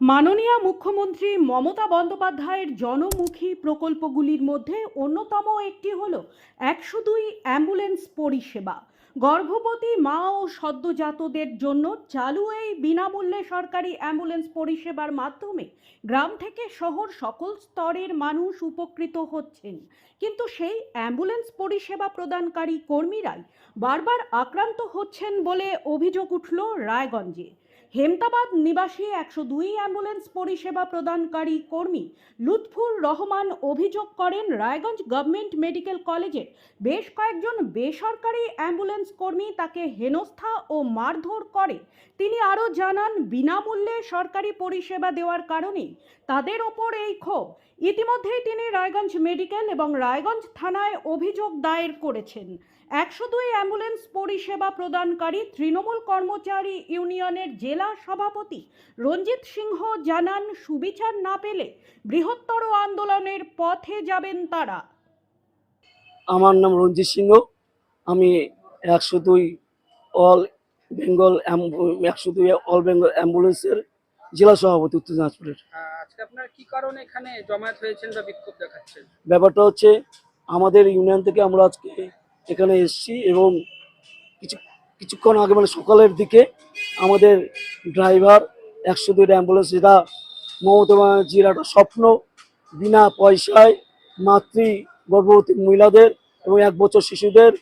মাননীয় মুখ্যমন্ত্রী মমতা বন্দ্যোপাধ্যায়ের জনমুখী প্রকল্পগুলির মধ্যে অন্যতম একটি হল একশো দুই অ্যাম্বুলেন্স পরিষেবা। গর্ভবতী মা ও সদ্যজাতদের জন্য চালু এই বিনামূল্যে সরকারি অ্যাম্বুলেন্স পরিষেবার মাধ্যমে গ্রাম থেকে শহর সকল স্তরের মানুষ উপকৃত হচ্ছেন। কিন্তু সেই অ্যাম্বুলেন্স পরিষেবা প্রদানকারী কর্মীরাই বারবার আক্রান্ত হচ্ছেন বলে অভিযোগ উঠল রায়গঞ্জে। হেমতাবাদ নিবাসী একশো দুই অ্যাম্বুলেন্স পরিষেবা প্রদানকারী কর্মী লুৎফুর রহমান অভিযোগ করেন, রায়গঞ্জ গভর্নমেন্ট মেডিকেল কলেজের বেশ কয়েকজন বেসরকারি অ্যাম্বুলেন্স কর্মী তাকে হেনস্থা ও মারধর করে। তিনি আরও জানান, বিনামূল্যে সরকারি পরিষেবা দেওয়ার কারণেই তাদের ওপর এই ক্ষোভ। ইতিমধ্যেই তিনি রায়গঞ্জ মেডিকেল এবং রায়গঞ্জ থানায় অভিযোগ দায়ের করেছেন। একশো দুই অ্যাম্বুলেন্স পরিষেবা প্রদানকারী তৃণমূল কর্মচারী ইউনিয়নের জেলা সভাপতি রঞ্জিত সিংহ জানান, সুবিচার না পেলে বৃহত্তর আন্দোলনের পথে যাবেন তারা। আমার নাম রঞ্জিত সিংহ। আমি একশো দুই অল বেঙ্গল একশো দুই অল বেঙ্গল অ্যাম্বুলেন্সের জেলা সভাপতি উত্তর দিনাজপুরের। ব্যাপারটা হচ্ছে আমাদের ইউনিয়ন থেকে আমরা আজকে এখানে এসেছি এবং কিছু কিছুক্ষণ আগে মানে সকালের দিকে আমাদের ড্রাইভার একশো দুইটা অ্যাম্বুলেন্স যেটা মমতা ব্যানার্জির একটা স্বপ্ন বিনা পয়সায় মাতৃ গর্ভবতী মহিলাদের এবং এক বছর শিশুদের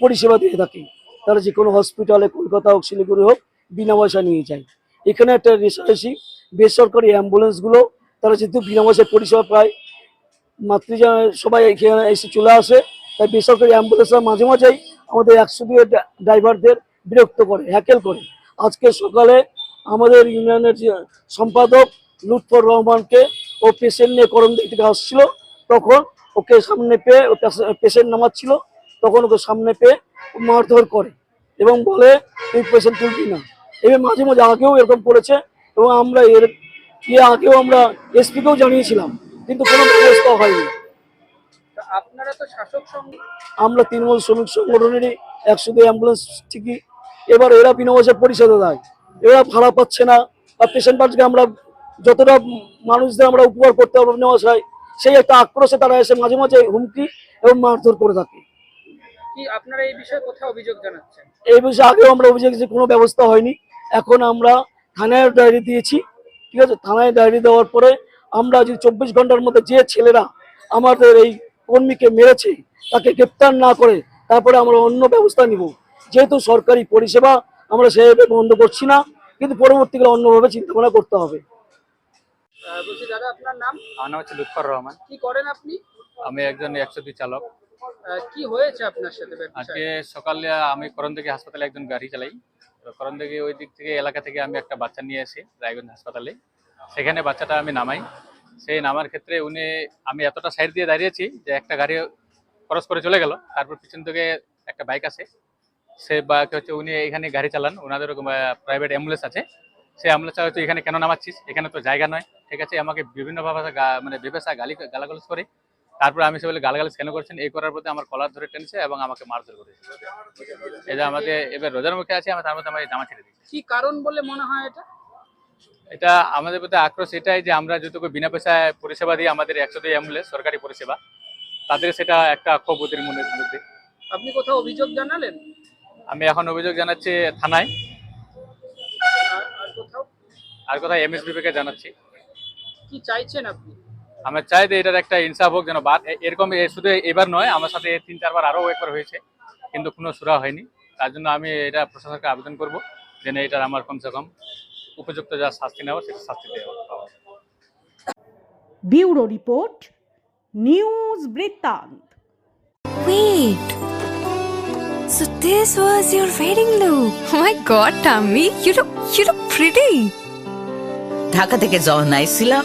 পরিষেবা দিয়ে থাকে। তারা যে কোনো হসপিটালে কলকাতা হোক শিলিগুড়ি হোক বিনা পয়সা নিয়ে যায়। এখানে একটা রেশারেশি বেসরকারি অ্যাম্বুলেন্সগুলো তারা যেহেতু বিনা পয়সায় পরিষেবা পায় মাতৃজা সবাই এখানে এসে চলে আসে। তাই বেসরকারি অ্যাম্বুলেন্সরা মাঝে মাঝেই আমাদের একশো দুই ড্রাইভারদের বিরক্ত করে, হ্যাকেল করে। আজকে সকালে আমাদের ইউনিয়নের যে সম্পাদক লুৎফর রহমানকে ও পেশেন্ট নিয়ে করমদিক থেকে আসছিল, তখন ওকে সামনে পেয়ে পেশেন্ট নামাচ্ছিল, তখন ওকে সামনে পেয়ে মারধর করে এবং বলে তুই পেশেন্ট তুলবি না এবার মাঝে মাঝে আগেও এরকম করেছে এবং আমরা এর ইয়ে আগেও আমরা এসপিকেও জানিয়েছিলাম কিন্তু কোনো ব্যবস্থা হয়নি। আপনারা তো শাসক আমরা তৃণমূল শ্রমিক সংগঠনেরই একশো দুই অ্যাম্বুলেন্স ঠিকই। এবার এরা বিনা পয়সায় পরিষেবা দেয়। এরা ভাড়া পাচ্ছে না। বা পেশেন্ট পার্টিকে আমরা যতটা মানুষদের আমরা উপকার করতে পারব বিনা পয়সায় সেই একটা আক্রোশে তারা এসে মাঝে মাঝে হুমকি এবং মারধর করে থাকে। আপনারা এই বিষয়ে কোথাও অভিযোগ জানাচ্ছেন? এই বিষয়ে আগেও আমরা অভিযোগ যে কোনো ব্যবস্থা হয়নি। এখন আমরা থানায় ডায়েরি দিয়েছি ঠিক আছে? থানায় ডায়েরি দেওয়ার পরে আমরা যদি চব্বিশ ঘণ্টার মধ্যে যে ছেলেরা আমাদের এই কর্মীকে মেরেছে তাকে গ্রেপ্তার না করে তারপরে আমরা অন্য ব্যবস্থা নিব। যেহেতু সরকারি পরিষেবা আমরা সেভাবে বন্ধ করছি না কিন্তু পরবর্তীকালে অন্যভাবে চিন্তা ভাবনা করতে হবে। বলছি দাদা আপনার নাম? আমার নাম হচ্ছে লুৎফর রহমান। কি করেন আপনি? আমি একজন একশো দুই চালক। কি হয়েছে আপনার সাথে আজকে সকালে আমি করণদিঘি হাসপাতালে একজন গাড়ি চালাই। তো করণদিঘি ওই দিক থেকে এলাকা থেকে আমি একটা বাচ্চা নিয়ে আসি, রায়গঞ্জ হাসপাতালে। সেখানে বাচ্চাটা আমি নামাই। সেই নামার ক্ষেত্রে উনি, আমি এতটা সাইড দিয়ে দাঁড়িয়েছি যে একটা গাড়ি ক্রস করে চলে গেল। তারপর পিছন থেকে একটা বাইক আছে। সে বাইক হচ্ছে উনি এখানে গাড়ি চালান। ওনাদের প্রাইভেট অ্যাম্বুলেন্স আছে। সেই অ্যাম্বুলেন্সটা হয়তো এখানে কেন নামাচ্ছিস? এখানে তো জায়গা নয়। ঠিক আছে? আমাকে বিভিন্নভাবে মানে বেবেসা গালি গালাগালাজ করে। তারপরে আমি সে বলে গালাগালাজ কেন করছেন? এই করার প্রতি আমার কলার ধরে টেনছে এবং আমাকে মারধর করেছে। এই যে আমাদের এবার রোজার মুখে আছে আমি তার মধ্যে আমার জামা ছেড়ে দিচ্ছি কি কারণ বলে মনে হয় এটা? এটা আমাদের প্রতি আক্রোশ এটাই যে আমরা যতটুকু বিনা পয়সায় পরিষেবা দিই আমাদের একশো দুই অ্যাম্বুলেন্স সরকারি পরিষেবা তাদের সেটা একটা ক্ষোভ ওদের মনের মধ্যে। আপনি কোথাও অভিযোগ জানালেন? আমি এখন অভিযোগ জানাচ্ছি থানায়। আর কোথাও? আর কোথায় এমএসবিকে জানাচ্ছি। কি চাইছেন আপনি? আমরা চাই যে এটার একটা ইনসাফ হোক যেন বাদ এরকম এ- শুধু এবার নয় আমার সাথে তিন চারবার আরও একবার হয়েছে কিন্তু কোনো সুরা হয়নি তার জন্য আমি এটা প্রশাসনকে আবেদন করব যেন এটার আমার কমসে কম উপযুক্ত যা শাস্তি নেওয়া সেটা শাস্তি দেওয়া পাওয়া ব্যুরো রিপোর্ট নিউজ বৃত্তান্ত Wait. So this was your wedding look. Oh my god, Tammy, you look you look pretty. Dhaka থেকে যখন আইছিলাম